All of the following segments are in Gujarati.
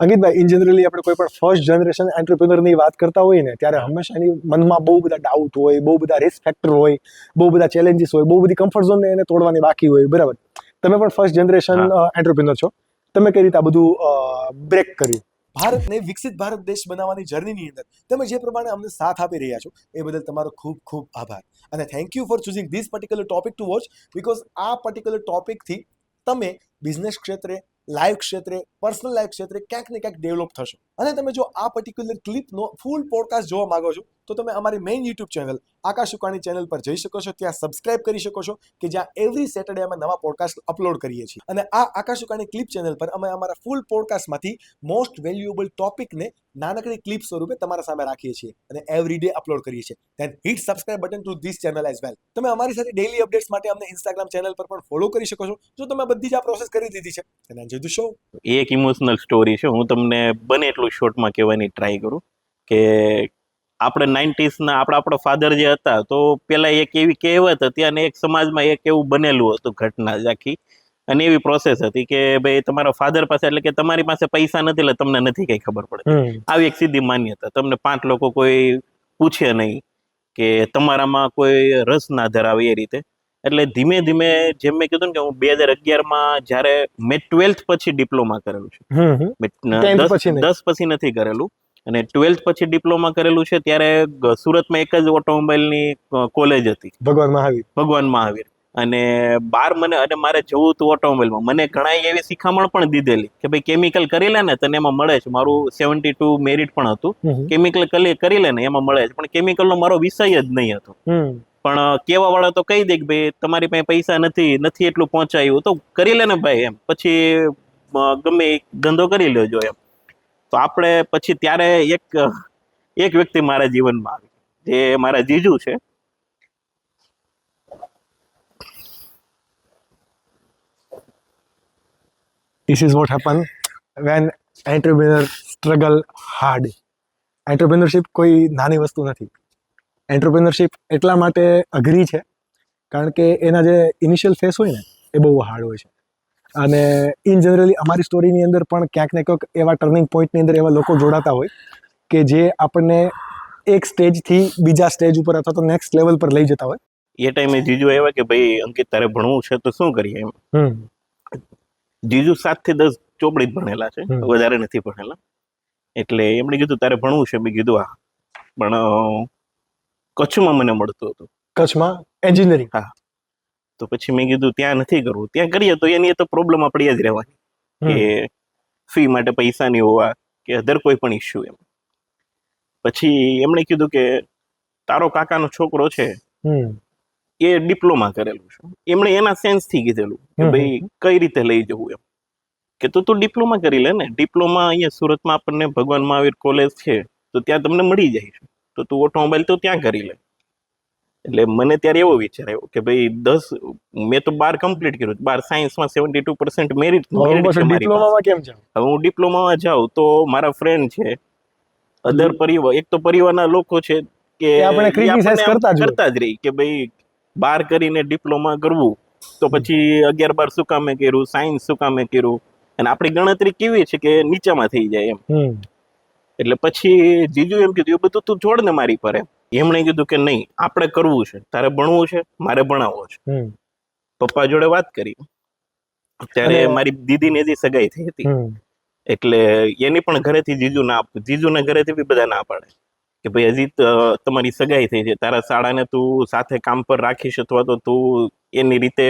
અંકિતભાઈ ઇન જનરલી આપણે કોઈ પણ ફર્સ્ટ જનરેશન એન્ટરપ્રિનરની વાત કરતા હોય ને ત્યારે હંમેશા એની મનમાં બહુ બધા ડાઉટ હોય બહુ બધા રિસ્ક ફેક્ટર હોય બહુ બધા ચેલેન્જીસ હોય બહુ બધી કમ્ફર્ટ ઝોનને એને તોડવાની બાકી હોય બરાબર? તમે પણ ફર્સ્ટ જનરેશન એન્ટરપ્રિનર છો. તમે કઈ રીતે આ બધું બ્રેક કર્યું? ભારતને વિકસિત ભારત દેશ બનાવવાની જર્નીની અંદર તમે જે પ્રમાણે અમને સાથ આપી રહ્યા છો એ બદલ તમારો ખૂબ ખૂબ આભાર. અને thank you for choosing this particular topic to watch because આ પર્ટિક્યુલર ટોપિકથી તમે બિઝનેસ ક્ષેત્રે લાઈફ ક્ષેત્રે પર્સનલ લાઈફ ક્ષેત્રે ક્યાંક ને ક્યાંક ડેવલપ થશો. અને તમે જો આ પર્ટિક્યુલર ક્લિપનો ફૂલ પોડકાસ્ટ જોવા માગો છો, તો તમે અમારી main YouTube channel Akash Ukani channel પર જઈ શકો છો. ત્યાં સબસ્ક્રાઇબ કરી શકો છો કે જ્યાં એવરી સેટરડે અમે નવા પોડકાસ્ટ અપલોડ કરીએ છીએ. અને આ આકાશ ઉકાણી ક્લિપ ચેનલ પર અમે અમારા ફૂલ પોડકાસ્ટમાંથી મોસ્ટ વેલ્યુએબલ ટોપિકને નાનકડી ક્લિપ સ્વરૂપે તમારા સામે રાખીએ છીએ અને એવરી ડે અપલોડ કરીએ છીએ. Then hit subscribe button to this channel as well તમે અમારી સાથે ડેલી અપડેટ્સ માટે અમને ઇન્સ્ટાગ્રામ ચેનલ પર પણ ફોલો કરી શકો છો. જો તમે બધી જ આ પ્રોસેસ કરી દીધી છે અને the એ એક ઇમોશનલ સ્ટોરી છે. હું તમને બને એટલું શોર્ટમાં કહેવાની ટ્રાય કરું કે આપણે નાઇન્ટીસના આપણા આપણા ફાધર જે હતા તો પહેલાં એક એવી કહેવત હતી અને એક સમાજમાં એક એવું બનેલું હતું ઘટના જ આખી. અને એવી પ્રોસેસ હતી કે ભાઈ તમારા ફાધર પાસે એટલે કે તમારી પાસે પૈસા નથી એટલે તમને નથી કઈ ખબર પડે આવી એક સીધી માન્યતા. તમને પાંચ લોકો કોઈ પૂછે નહીં કે તમારામાં કોઈ રસ ના ધરાવે એ રીતે. એટલે ધીમે ધીમે જેમ મેં કીધું ને કે હું બે હજાર અગિયારમાં જ્યારે મેં ટ્વેલ્થ પછી ડિપ્લોમા કરેલું છે. દસ પછી નથી કરેલું. અને ટ્વેલ્થ પછી ડિપ્લોમા કરેલું છે ત્યારે સુરતમાં એક જ ઓટોમોબાઈલની કોલેજ હતી. ભગવાન મહાવીર. ભગવાન મહાવીર. અને બાર મને અને મારે જવું હતું ઓટોમોબાઈલમાં. મને ઘણા એવી શિખામણ પણ દીધેલી કે ભાઈ કેમિકલ કરી લે ને તને એમાં મળે છે. મારું સેવન્ટી ટુ મેરિટ પણ હતું. કેમિકલ કરી લે ને એમાં મળે છે. પણ કેમિકલનો મારો વિષય જ નહીં હતો. પણ કેવા વાળા તો કહી દે કે ભાઈ, તમારી પાસે પૈસા નથી નથી એટલું પહોંચાયું, તો કરી લે ને ભાઈ એમ. પછી ગમે ધંધો કરી લેજો એમ. તો આપણે પછી ત્યારે એક એક વ્યક્તિ મારા જીવનમાં આવી. જે મારા જીજુ છે. This is what happen when entrepreneur struggle hard. Entrepreneurship કોઈ નાની વસ્તુ નથી. Entrepreneurship એટલા માટે અઘરી છે કારણ કે એના જે ઇનિશિયલ ફેસ હોય ને એ બહુ હાર્ડ હોય છે. અને ઇન જનરલી અમારી સ્ટોરીની અંદર પણ ક્યાંક ને ક્યાંક એવા ટર્નિંગ પોઈન્ટની અંદર એવા લોકો જોડાતા હોય કે જે આપણને એક સ્ટેજથી બીજા સ્ટેજ ઉપર અથવા તો નેક્સ્ટ લેવલ પર લઈ જતા હોય. એ ટાઈમે જીજુ આવ્યા કે ભાઈ અંકિત તારે ભણવું છે તો શું કરીએ એમ? જીજુ સાતથી દસ ચોપડી જ ભણેલા છે વધારે નથી ભણેલા. એટલે એમણે કીધું તારે ભણવું છે. મેં કીધું હા. પણ કચ્છમાં મને મળતું હતું. કચ્છમાં? એન્જિનિયરિંગ? તો પછી મેં કીધું ત્યાં નથી કરવું. ત્યાં કરીએ તો એની તો પ્રોબ્લેમ આપણી જ રહેવાની. કે ફી માટે પૈસા નહીં હોવા કે અધર કોઈ પણ ઇસ્યુ એમ. પછી એમણે કીધું કે તારો કાકાનો છોકરો છે એ ડિપ્લોમા કરેલું છે. એમણે એના સેન્સથી કીધેલું કે ભાઈ કઈ રીતે લઈ જવું એમ. કે તું તું ડિપ્લોમા કરી લે ને. ડિપ્લોમા અહીંયા સુરતમાં આપણને ભગવાન મહાવીર કોલેજ છે તો ત્યાં તમને મળી જાય છે. તો તું ઓટોમોબાઈલ તો ત્યાં કરી લે. એટલે મને ત્યારે એવો વિચાર આવ્યો કે ભાઈ દસ મેં તો બાર કમ્પ્લીટ કર્યું બાર સાયન્સમાં સેવન્ટી ટુ પર્સન્ટ મેરિટ હવે ડિપ્લોમામાં કેમ છે હવે હું ડિપ્લોમામાં જાઉં તો મારા ફ્રેન્ડ છે અધર પરિવાર એક તો પરિવારના લોકો છે કે આપણે કરતા જ કરતા જ રહી કે ભાઈ બાર કરીને ડિપ્લોમા કરવું. તો પછી અગિયાર બાર શું કામે કર્યું? સાયન્સ શું કામે કર્યું? અને આપણી ગણતરી કેવી છે કે નીચામાં થઈ જાય એમ. એટલે પછી જીજુ એમ કીધું એ બધું તું છોડ ને મારી પર. એમણે કીધું કે નહીં આપણે કરવું છે. તારે ભણવું છે મારે ભણાવવો છે. પપ્પા જોડે વાત કરી. ત્યારે મારી દીદીને જે સગાઈ થઈ હતી. એટલે એની પણ ઘરેથી જીજુ ના જીજુના ઘરેથી બી બધા ના પાડે. કે ભાઈ હજી તમારી સગાઈ થઈ છે. તારા શાળાને તું સાથે કામ પર રાખીશ અથવા તો તું એની રીતે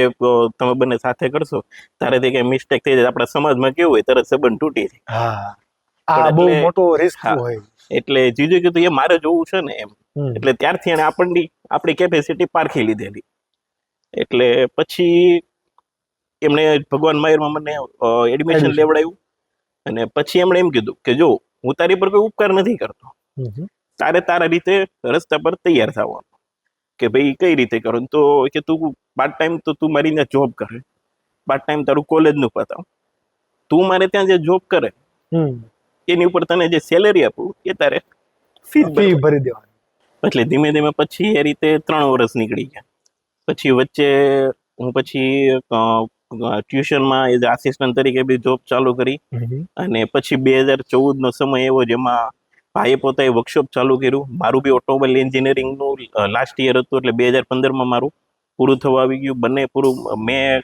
તમે બંને સાથે કરશો. તારેથી કઈ મિસ્ટેક થઈ જાય. આપણા સમાજમાં કેવું હોય તરત સંબંધ તૂટી જાય. આ બહુ મોટો રિસ્ક હોય. એટલે જીજુ કીધું એ મારે જોવું છે ને એમ. એટલે ત્યારથી એને આપણની આપણી કેપેસિટી પારખી લીધેલી. એટલે પછી એમણે ભગવાન માયરમાં મને એડમિશન લેવડાયું. લેવડાવ્યું અને પછી એમણે એમ કીધું કે જો હું તારી પર કોઈ ઉપકાર નથી કરતો. તારે તારા રીતે રસ્તા પર તૈયાર થવાનું. કે ભાઈ કઈ રીતે કરો? તો કે તું પાર્ટ ટાઈમ તો તું મારી ત્યાં જોબ કરે. પાર્ટ ટાઈમ તારું કોલેજનું પતાવ. તું મારે ત્યાં જે જોબ કરે એની ઉપર તને જે સેલેરી આપું એ તારે ફી ભરી દેવાની. એટલે ધીમે ધીમે પછી એ રીતે ત્રણ વર્ષ નીકળી ગયા. પછી વચ્ચે હું પછી ટ્યુશનમાં એઝ આસિસ્ટન્ટ તરીકે બી જોબ ચાલુ કરી. અને પછી બે હજાર ચૌદનો સમય એવો જેમાં ભાઈએ પોતાએ વર્કશોપ ચાલુ કર્યું. મારું બી ઓટોમોબાઈલ એન્જિનિયરિંગનું લાસ્ટ યર હતું એટલે બે હજાર પંદરમાં મારું પૂરું થવા આવી ગયું. બંને પૂરું મેં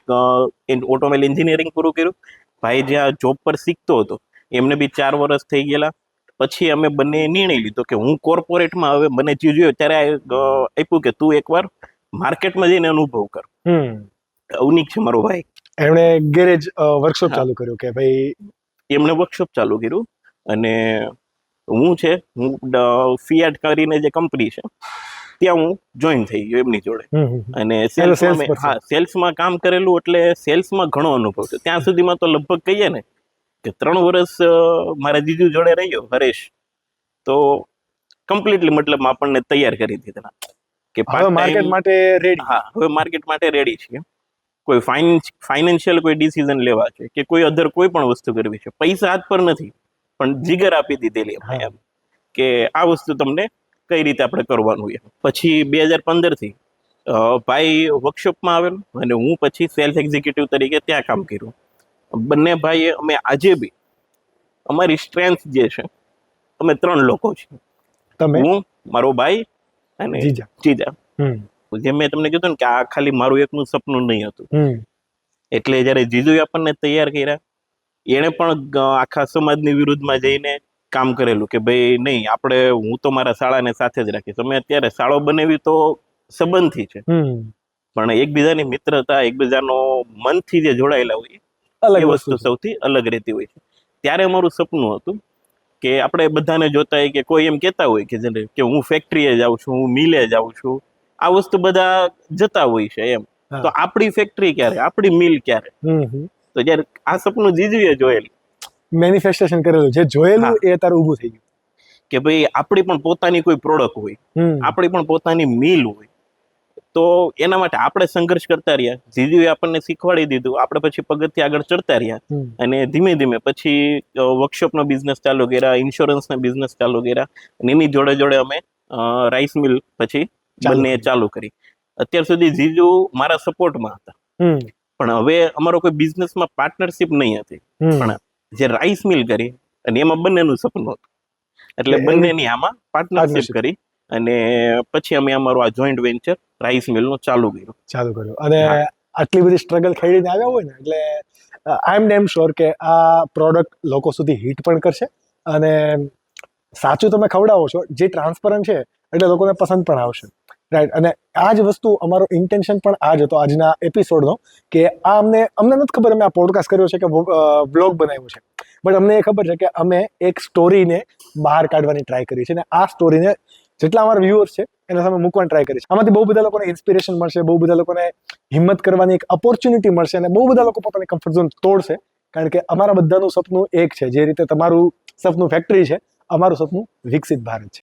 ઓટોમોબાઈલ એન્જિનિયરિંગ પૂરું કર્યું. ભાઈ જ્યાં જોબ પર શીખતો હતો એમને બી ચાર વર્ષ થઈ ગયેલા. પછી અમે બંને નિર્ણય લીધો કે હું કોર્પોરેટમાં હવે મને જે જોયું ત્યારે આપ્યું કે તું એકવાર માર્કેટમાં જઈને અનુભવ કર. અવનિક છે મારો ભાઈ. એમણે ગેરેજ વર્કશોપ ચાલુ કર્યો કે ભાઈ એમણે વર્કશોપ ચાલુ કર્યું અને હું છે હું ફિયાટ કરીને જે કંપની છે ત્યાં હું જોઈન થઈ ગયો એમની જોડે. અને સેલ્સમાં હા સેલ્સમાં કામ કરેલું એટલે સેલ્સમાં ઘણો અનુભવ છે ત્યાં સુધીમાં તો લગભગ કહીએ ને કે ત્રણ વર્ષ મારા જીજુ જોડે રહ્યો હરેશ તો કમ્પ્લીટલી મતલબ આપણને તૈયાર કરી દીધા કે હવે માર્કેટ માટે રેડી હા હવે માર્કેટ માટે રેડી છીએ. કોઈ ફાઇનાન્શિયલ કોઈ ડિસિઝન લેવા છે કે કોઈ અધર કોઈ પણ વસ્તુ કરવી છે. પૈસા હાથ પર નથી પણ જીગર આપી દીધેલી. એમ કે આ વસ્તુ તમને કઈ રીતે આપણે કરવાનું એમ. પછી બે હજાર પંદરથી ભાઈ વર્કશોપમાં આવેલો અને હું પછી સેલ્સ એક્ઝિક્યુટિવ તરીકે ત્યાં કામ કર્યું. બંને ભાઈએ અમે આજે બી અમારી સ્ટ્રેન્થ જે છે અમે ત્રણ લોકો છીએ. તમે? હું મારો ભાઈ અને જીજા. જીજા. જેમ મેં તમને કીધું ને કે આ ખાલી મારું એકનું સપનું નહીં હતું. એટલે જ્યારે જીજુએ આપણને તૈયાર કર્યા એણે પણ આખા સમાજની વિરુદ્ધમાં જઈને કામ કરેલું કે ભાઈ નહીં આપણે હું તો મારા શાળાને સાથે જ રાખીશ. અમે અત્યારે શાળો બનાવી તો સંબંધથી છે. પણ એકબીજાની મિત્રતા એકબીજાનો મનથી જે જોડાયેલા હોય એ વસ્તુ સૌથી અલગ રહેતી હોય છે. ત્યારે અમારું સપનું હતું કે આપણે બધાને જોતા હોય કે કોઈ એમ કહેતા હોય કે જેને કે હું ફેક્ટરીએ જાઉં છું હું મિલે જાઉં છું. આ વસ્તુ બધા જતા હોય છે એમ. તો આપણી ફેક્ટરી ક્યારે? આપણી મિલ ક્યારે? તો જ્યારે આ સપનું જીજુએ જોયેલું. મેનિફેસ્ટેશન કરેલું. જે જોયેલું એ તારું ઊભું થઈ ગયું. કે ભાઈ આપણી પણ પોતાની કોઈ પ્રોડક્ટ હોય. આપણી પણ પોતાની મિલ હોય. તો એના માટે આપણે સંઘર્ષ કરતા રહ્યા. જીજુએ આપણને શીખવાડી દીધું. આપણે પછી પગથિયે આગળ ચડતા રહ્યા. અને ધીમે ધીમે પછી વર્કશોપનો બિઝનેસ ચાલુ કર્યા ઇન્સ્યોરન્સના બિઝનેસ ચાલુ કર્યા. અને એની જોડે જોડે અમે રાઈસ મિલ પછી બંને ચાલુ કરી. અત્યાર સુધી જીજુ મારા સપોર્ટમાં હતા. પણ હવે અમારો કોઈ બિઝનેસમાં પાર્ટનરશિપ નહીં હતી. પણ જે રાઈસ મિલ કરી અને એમાં બંનેનું સપનું હતું. એટલે એટલે બંનેની આમાં પાર્ટનરશિપ કરી. અને પછી અમે અમારું આ જોઈન્ટ વેન્ચર રાઈસ મિલનું ચાલુ કર્યું. ચાલુ કર્યું. અને આટલી બધી સ્ટ્રગલ ખેડીને આવ્યા હોય ને એટલે આઈ એમ ડેમ શ્યોર કે આ પ્રોડક્ટ લોકો સુધી હિટ પણ કરશે. અને સાચું તમે ખવડાવો છો જે ટ્રાન્સપરન્ટ છે એટલે લોકોને પસંદ પણ આવશે. રાઈટ અને આ જ વસ્તુ અમારો ઇન્ટેન્શન પણ આ જ હતો આજના એપિસોડનો કે આ અમને અમને નથી ખબર અમે આ પોડકાસ્ટ કર્યો છે કે બ્લોગ બનાવ્યો છે. બટ અમને એ ખબર છે કે અમે એક સ્ટોરીને બહાર કાઢવાની ટ્રાય કરી છે અને આ સ્ટોરીને જેટલા અમારા વ્યુઅર્સ છે, એના સામે મૂકવાની ટ્રાય કરીશ. આમાંથી બહુ બધા લોકોને ઇન્સ્પિરેશન મળશે, બહુ બધા લોકોને હિંમત કરવાની એક ઓપોર્ચ્યુનિટી મળશે અને બહુ બધા લોકો પોતાની કમ્ફર્ટ ઝોન તોડશે. કારણ કે અમારા બધાનું સપનું એક છે. જે રીતે તમારું સપનું ફેક્ટરી છે, અમારું સપનું વિકસિત ભારત છે.